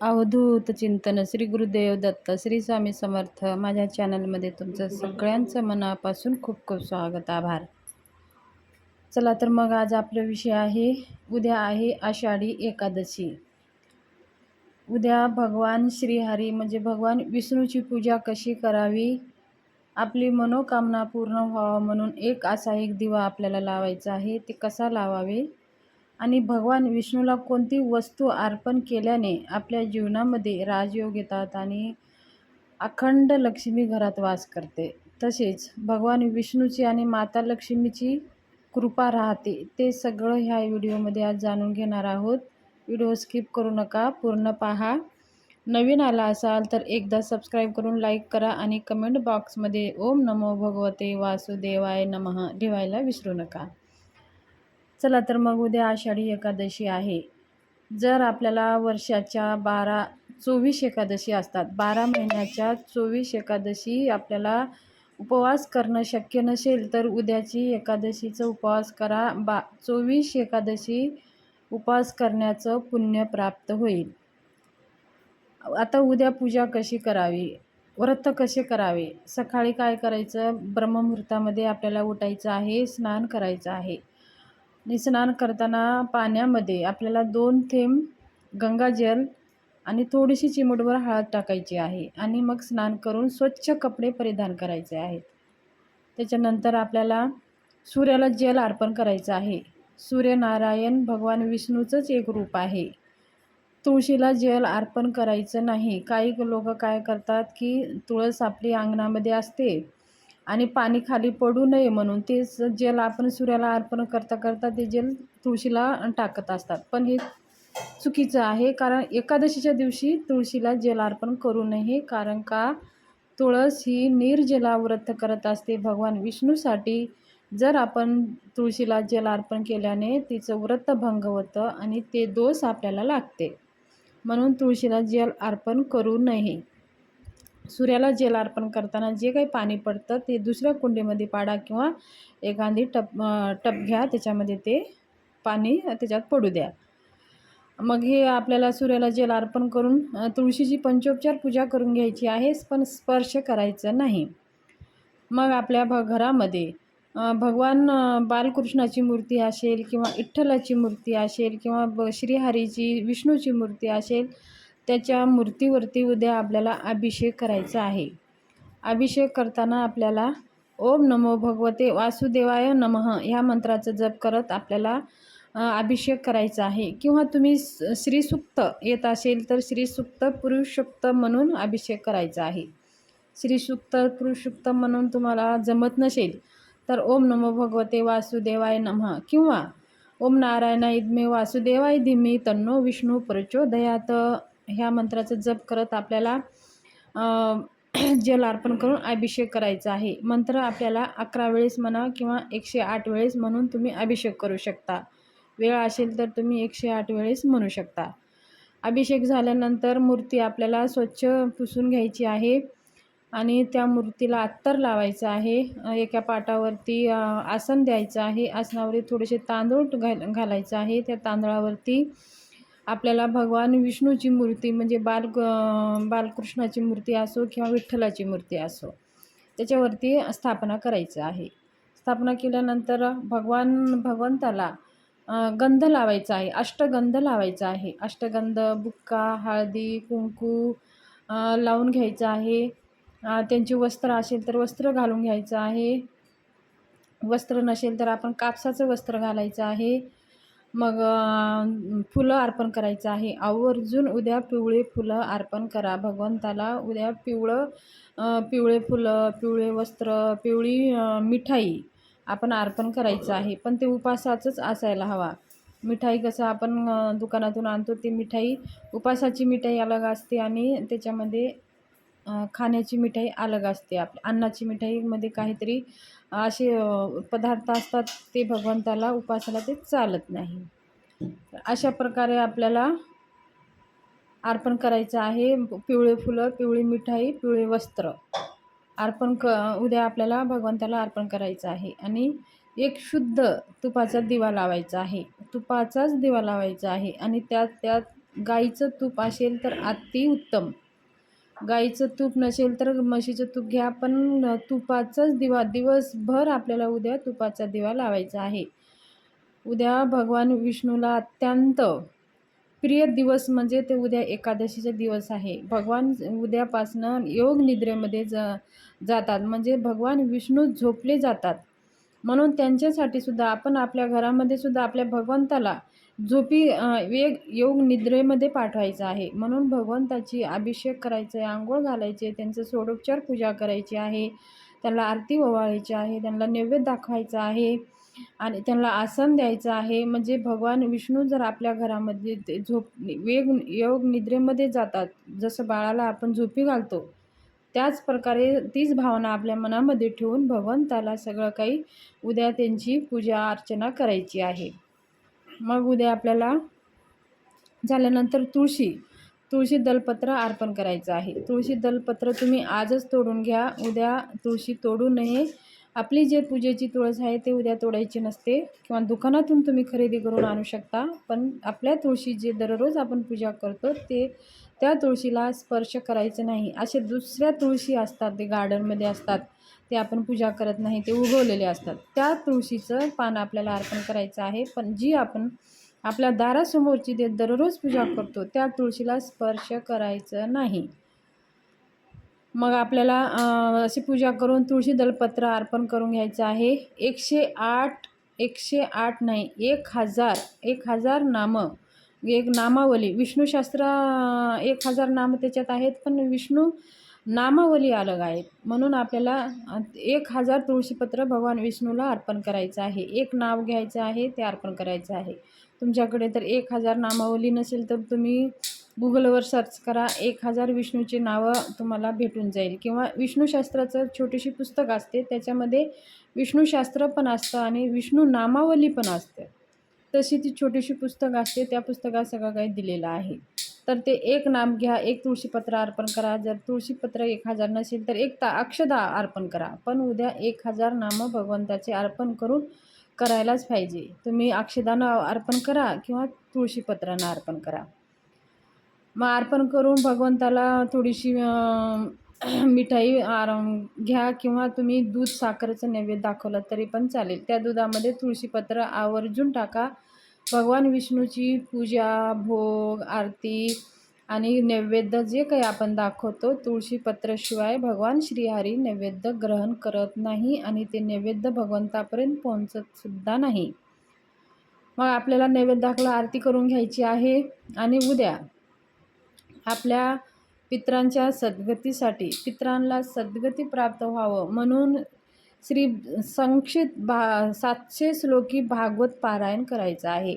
अवधूत चिंतन श्री गुरुदेव दत्त श्री स्वामी समर्थ माझ्या चॅनलमध्ये तुमचं सगळ्यांचं मनापासून खूप खूप स्वागत आभार. चला तर मग आज आपला विषय आहे उद्या आहे आषाढी एकादशी. उद्या भगवान श्रीहरी म्हणजे भगवान विष्णूची पूजा कशी करावी? आपली मनोकामना पूर्ण व्हावं म्हणून एक असा एक दिवा आपल्याला लावायचा आहे ते कसा लावावे? आणि भगवान विष्णूला कोणती वस्तू अर्पण केल्याने आपल्या जीवनामध्ये राजयोग येतात आणि अखंड लक्ष्मी घरात वास करते. तसेच भगवान विष्णूची आणि माता लक्ष्मीची कृपा राहते. ते सगळं ह्या व्हिडिओमध्ये आज जाणून घेणार आहोत. व्हिडिओ स्किप करू नका पूर्ण पहा. नवीन आला असाल तर एकदा सबस्क्राईब करून लाईक करा आणि कमेंट बॉक्समध्ये ओम नमो भगवते वासुदेवाय नमः लिहायला विसरू नका. चला तर मग उद्या आषाढी एकादशी आहे. जर आपल्याला वर्षाच्या बारा चोवीस एकादशी असतात बारा महिन्याच्या चोवीस एकादशी आपल्याला उपवास करणं शक्य नसेल तर उद्याची एकादशीचा उपवास करा. बा चोवीस एकादशी उपवास करण्याचं पुण्य प्राप्त होईल. आता उद्या पूजा कशी करावी? व्रत कसे करावे? सकाळी काय करायचं? ब्रह्ममुहूर्तामध्ये आपल्याला उठायचं आहे स्नान करायचं आहे. आणि स्नान करताना पाण्यामध्ये आपल्याला दोन थेंब गंगाजल आणि थोडीशी चिमूटभर हळद टाकायची आहे आणि मग स्नान करून स्वच्छ कपडे परिधान करायचे आहेत. त्याच्यानंतर आपल्याला सूर्याला जल अर्पण करायचं आहे. सूर्यनारायण भगवान विष्णूचंच एक रूप आहे. तुळशीला जल अर्पण करायचं नाही. काही लोक काय करतात की तुळस आपली अंगणामध्ये असते. आणि पाणी खाली पडू नये म्हणून ते जल आपण सूर्याला अर्पण करता करता ते जल तुळशीला टाकत असतात. पण हे चुकीचं आहे कारण एकादशीच्या दिवशी तुळशीला जल अर्पण करू नये कारण का? तुळस ही निर्जला व्रत करत असते. भगवान विष्णूसाठी जर आपण तुळशीला जल अर्पण केल्याने तिचं व्रत भंग होतं आणि ते दोष आपल्याला लागते. म्हणून तुळशीला जल अर्पण करू नये. सूर्याला जल अर्पण करताना जे काही पाणी पडतं ते दुसऱ्या कुंडीमध्ये पाडा किंवा एखादी टप टप घ्या त्याच्यामध्ये ते पाणी त्याच्यात पडू द्या. मग हे आपल्याला सूर्याला जल अर्पण करून तुळशीची पंचोपचार पूजा करून घ्यायची आहे पण स्पर्श करायचं नाही. मग आपल्या भ घरामध्ये भगवान बालकृष्णाची मूर्ती असेल किंवा विठ्ठलाची मूर्ती असेल किंवा ब श्रीहरीची विष्णूची मूर्ती असेल त्याच्या मूर्तीवरती उद्या आपल्याला अभिषेक करायचा आहे. अभिषेक करताना आपल्याला ओम नमो भगवते वासुदेवाय नमः ह्या मंत्राचं जप करत आपल्याला अभिषेक करायचा आहे. किंवा तुम्ही श्रीसुक्त येत असेल तर श्रीसुक्त पुरुषुक्त म्हणून अभिषेक करायचा आहे. श्रीसुक्त पुरुषुक्त म्हणून तुम्हाला जमत नसेल तर ओम नमो भगवते वासुदेवाय नमः. किंवा ओम नारायणा इद्मे वासुदेवाय धिमी तन्नो विष्णू प्रचोदयात. ह्या मंत्राचं जप करत आपल्याला जल अर्पण करून अभिषेक करायचा आहे. मंत्र आपल्याला अकरा वेळेस म्हणा किंवा एकशे आठ वेळेस म्हणून तुम्ही अभिषेक करू शकता. वेळ असेल तर तुम्ही एकशे आठ वेळेस म्हणू शकता. अभिषेक झाल्यानंतर मूर्ती आपल्याला स्वच्छ पुसून घ्यायची आहे आणि त्या मूर्तीला अत्तर लावायचं आहे. एका पाटावरती आसन द्यायचं आहे. आसनावरती थोडेसे तांदूळ घाल घालायचं आहे. त्या तांदळावरती आपल्याला भगवान विष्णूची मूर्ती म्हणजे बाल बालकृष्णाची मूर्ती असो किंवा विठ्ठलाची मूर्ती असो त्याच्यावरती स्थापना करायचं आहे. स्थापना केल्यानंतर भगवान भगवंताला गंध लावायचा आहे अष्टगंध लावायचा आहे. अष्टगंध बुक्का हळदी कुंकू लावून घ्यायचं आहे. त्यांची वस्त्र असेल तर वस्त्र घालून घ्यायचं आहे. वस्त्र नसेल तर आपण कापसाचं वस्त्र घालायचं आहे. मग फुलं अर्पण करायचं आहे. आवर्जून उद्या पिवळे फुलं अर्पण करा. भगवंताला उद्या पिवळं पिवळे फुलं पिवळे वस्त्र पिवळी मिठाई आपण अर्पण करायचं आहे. पण ते उपासाचंच असायला हवा. मिठाई कसं आपण दुकानातून आणतो ती मिठाई उपासाची मिठाई अलग असते आणि त्याच्यामध्ये खाण्याची मिठाई अलग असते. आप अन्नाची मिठाईमध्ये काहीतरी असे पदार्थ असतात ते भगवंताला उपासाला ते चालत नाही. अशा प्रकारे आपल्याला अर्पण करायचं आहे. पिवळे फुलं पिवळी मिठाई पिवळे वस्त्र अर्पण क उद्या आपल्याला भगवंताला अर्पण करायचं आहे. आणि एक शुद्ध तुपाचा दिवा लावायचा आहे. तुपाचाच दिवा लावायचा आहे. आणि त्यात त्यात गाईचं तूप असेल तर अति उत्तम गाईचं तूप नसेल तर म्हशीचं तूप घ्या पण तुपाचाच दिवा दिवसभर आपल्याला उद्या तुपाचा दिवा लावायचा आहे. उद्या भगवान विष्णूला अत्यंत प्रिय दिवस म्हणजे ते उद्या एकादशीचा दिवस आहे. भगवान उद्यापासनं योग निद्रेमध्ये ज जातात म्हणजे भगवान विष्णू झोपले जातात. म्हणून त्यांच्यासाठी सुद्धा आपण आपल्या घरामध्ये सुद्धा आपल्या भगवंताला झोपी वेग योग निद्रेमध्ये पाठवायचा आहे. म्हणून भगवंताची अभिषेक करायचं आहे आंघोळ घालायचे त्यांचं सोडोपचार पूजा करायची आहे. त्यांना आरती ओवाळायची आहे त्यांना नैवेद्य दाखवायचा आहे आणि त्यांना आसन द्यायचं आहे. म्हणजे भगवान विष्णू जर आपल्या घरामध्ये ते झोप वेग योग निद्रेमध्ये जातात जसं बाळाला आपण झोपी घालतो त्याच प्रकारे तीच भावना आपल्या मनामध्ये ठेवून भगवंताला सगळं काही उद्या त्यांची पूजा अर्चना करायची आहे. मग उद्या आपल्याला झाल्यानंतर तुळशी तुळशी दलपत्र अर्पण करायचं आहे. तुळशी दलपत्र तुम्ही आजच तोडून घ्या. उद्या तुळशी तोडू नये. आपली जे पूजेची तुळस आहे ते उद्या तोडायची नसते किंवा दुकानातून तुम्ही खरेदी करून आणू शकता. पण आपल्या तुळशी जे दररोज आपण पूजा करतो ते त्या तुळशीला स्पर्श करायचं नाही. असे दुसऱ्या तुळशी असतात ते गार्डनमध्ये असतात. ते आपण पूजा करत नाही ते उगवलेले असतात. त्या तुळशीचं पान आपल्याला अर्पण करायचं आहे पण जी आपण आपल्या दारासमोरची जे दररोज पूजा करतो त्या तुळशीला स्पर्श करायचं नाही. मग आपल्याला अशी पूजा करून तुळशी दलपत्र अर्पण करून घ्यायचं आहे. एकशे आठ एकशे आठ नाही एक हजार एक हजार नामं. एक नामावली. विष्णूशास्त्र एक हजार नामं त्याच्यात आहेत पण विष्णू नामावली अलग आहेत. म्हणून आपल्याला एक हजार तुळशीपत्र भगवान विष्णूला अर्पण करायचं आहे. एक नाव घ्यायचं आहे ते अर्पण करायचं आहे. तुमच्याकडे तर एक हजार नामावली नसेल तर तुम्ही गुगलवर सर्च करा एक हजार विष्णूची नावं तुम्हाला भेटून जाईल. किंवा विष्णूशास्त्राचं छोटीशी पुस्तक असते त्याच्यामध्ये विष्णूशास्त्र पण असतं आणि विष्णू नामावली पण असते. तशी ती छोटीशी पुस्तक असते त्या पुस्तकात सगळं काही दिलेलं आहे. तर ते एक नाम घ्या एक तुळशीपत्र अर्पण करा. जर तुळशीपत्र एक हजार नसेल तर एक ता अक्षदा अर्पण करा. पण उद्या एक हजार नामं भगवंताचे अर्पण करून करायलाच पाहिजे. तुम्ही अक्षदानं अर्पण करा किंवा तुळशीपत्रानं अर्पण करा. मग अर्पण करून भगवंताला थोडीशी मिठाई आर घ्या किंवा तुम्ही दूध साखरेचं नैवेद्य दाखवलं तरी पण चालेल. त्या दुधामध्ये तुळशीपत्र आवर्जून टाका. भगवान विष्णूची पूजा भोग आरती आणि नैवेद्य जे काही आपण दाखवतो तुळशीपत्राशिवाय भगवान श्रीहरी नैवेद्य ग्रहण करत नाही आणि ते नैवेद्य भगवंतापर्यंत पोहोचतसुद्धा नाही. मग आपल्याला नैवेद्य दाखला आरती करून घ्यायची आहे आणि उद्या आपल्या पित्रांच्या सद्गतीसाठी पित्रांना सद्गती प्राप्त व्हावं म्हणून श्री संक्षित भा सातशे श्लोकी भागवत पारायण करायचं आहे.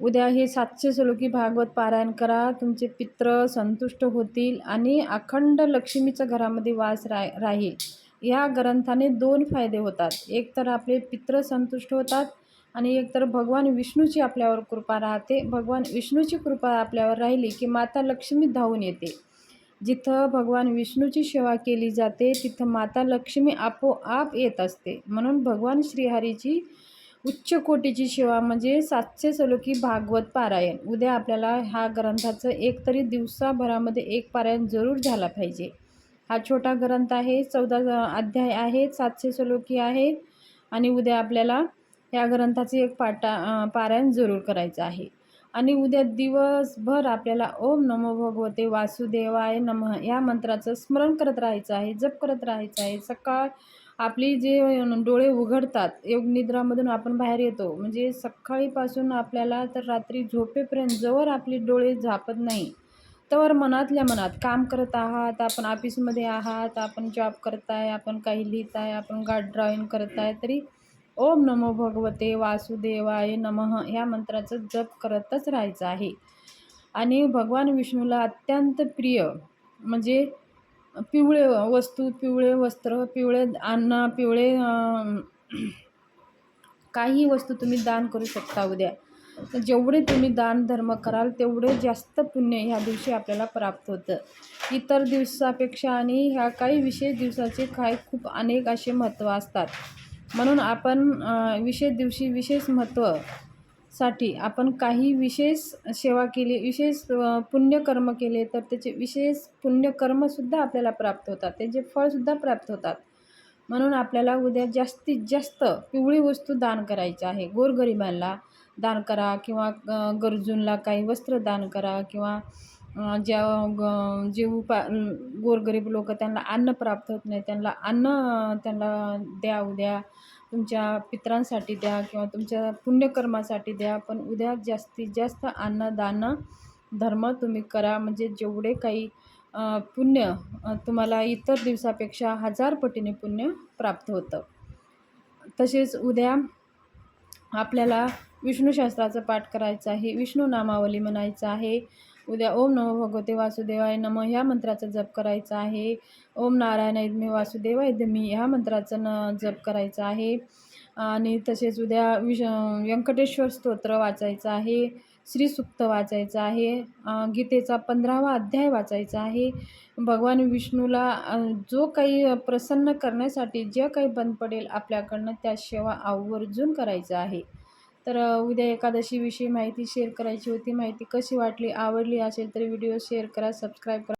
उद्या हे सातशे श्लोकी भागवत पारायण करा. तुमचे पित्र संतुष्ट होतील आणि अखंड लक्ष्मीच्या घरामध्ये वास रा राहील. या ग्रंथाने दोन फायदे होतात. एक तर आपले पित्र संतुष्ट होतात आणि एक तर भगवान विष्णूची आपल्यावर कृपा राहते. भगवान विष्णूची कृपा आपल्यावर राहिली की माता लक्ष्मी धावून येते. जिथं भगवान विष्णूची सेवा केली जाते तिथं माता लक्ष्मी आपोआप येत असते. म्हणून भगवान श्रीहरीची उच्च कोटीची सेवा म्हणजे सातशे सलोकी भागवत पारायण. उद्या आपल्याला ह्या ग्रंथाचं एक तरी दिवसाभरामध्ये एक पारायण जरूर झाला पाहिजे. हा छोटा ग्रंथ आहे चौदा अध्याय आहे सातशे सलोकी आहे आणि उद्या आपल्याला या ग्रंथाचे एक पाटा पारायण जरूर करायचं आहे. आणि उद्या दिवसभर आपल्याला ओम नमो भगवते वासुदेवाय नमः या मंत्राचं स्मरण करत राहायचं आहे जप करत राहायचं आहे. सकाळ आपली जे डोळे उघडतात योगनिद्रामधून आपण बाहेर येतो. म्हणजे सकाळीपासून आपल्याला तर रात्री झोपेपर्यंत जवळ आपली डोळे झापत नाही. तर मनातल्या मनात काम करत आहात आपण ऑफिसमध्ये आहात आपण जॉब करताय आपण काही लिहित आहे आपण गाड ड्रॉइंग करत आहे तरी ओम नमो भगवते वासुदेवाय नमः ह्या मंत्राचं जप करतच राहायचं आहे. आणि भगवान विष्णूला अत्यंत प्रिय म्हणजे पिवळे वस्तू पिवळे वस्त्र पिवळे अन्न पिवळे काही वस्तू तुम्ही दान करू शकता उद्या. जेवढे तुम्ही दान धर्म कराल तेवढे जास्त पुण्य ह्या दिवशी आपल्याला प्राप्त होतं. इतर दिवसापेक्षा आणि ह्या काही विशेष दिवसाचे काय खूप अनेक असे महत्त्व असतात. म्हणून आपण विशेष दिवशी विशेष महत्त्वसाठी आपण काही विशेष सेवा केली विशेष पुण्यकर्म केले तर त्याचे विशेष पुण्यकर्मसुद्धा आपल्याला प्राप्त होतात. त्याचे फळसुद्धा प्राप्त होतात. म्हणून आपल्याला उद्या जास्तीत जास्त पिवळी वस्तू दान करायची आहे. गोरगरिबांना दान करा किंवा गरजूंला गरजूंना काही वस्त्र दान करा किंवा ज्या ग जे उपा गोरगरीब लोक त्यांना अन्न प्राप्त होत नाही त्यांना अन्न त्यांना द्या उद्या तुमच्या पितरांसाठी द्या किंवा तुमच्या पुण्यकर्मासाठी द्या पण उद्या जास्तीत जास्त अन्नदान धर्म तुम्ही करा. म्हणजे जेवढे काही पुण्य तुम्हाला इतर दिवसापेक्षा हजार पटीने पुण्य प्राप्त होतं. तसेच उद्या आपल्याला विष्णूशास्त्राचं पाठ करायचं आहे विष्णू नामावली म्हणायचं आहे. उद्या ओम नमो भगवते वासुदेवाय नम. ह्या मंत्राचा जप करायचा आहे. ओम नारायण मे वासुदेवाय दमी ह्या मंत्राचं न जप करायचा आहे. आणि तसेच उद्या विश व्यंकटेश्वर स्तोत्र वाचायचं आहे. श्रीसुक्त वाचायचं आहे. गीतेचा पंधरावा अध्याय वाचायचा आहे. भगवान विष्णूला जो काही प्रसन्न करण्यासाठी जे काही बंद पडेल आपल्याकडनं त्या सेवा आवर्जून करायचं आहे. तर उद्या एकादशीविषयी माहिती शेअर करायची होती. माहिती कशी वाटली आवडली असेल तर व्हिडिओ शेअर करा सबस्क्राईब करा.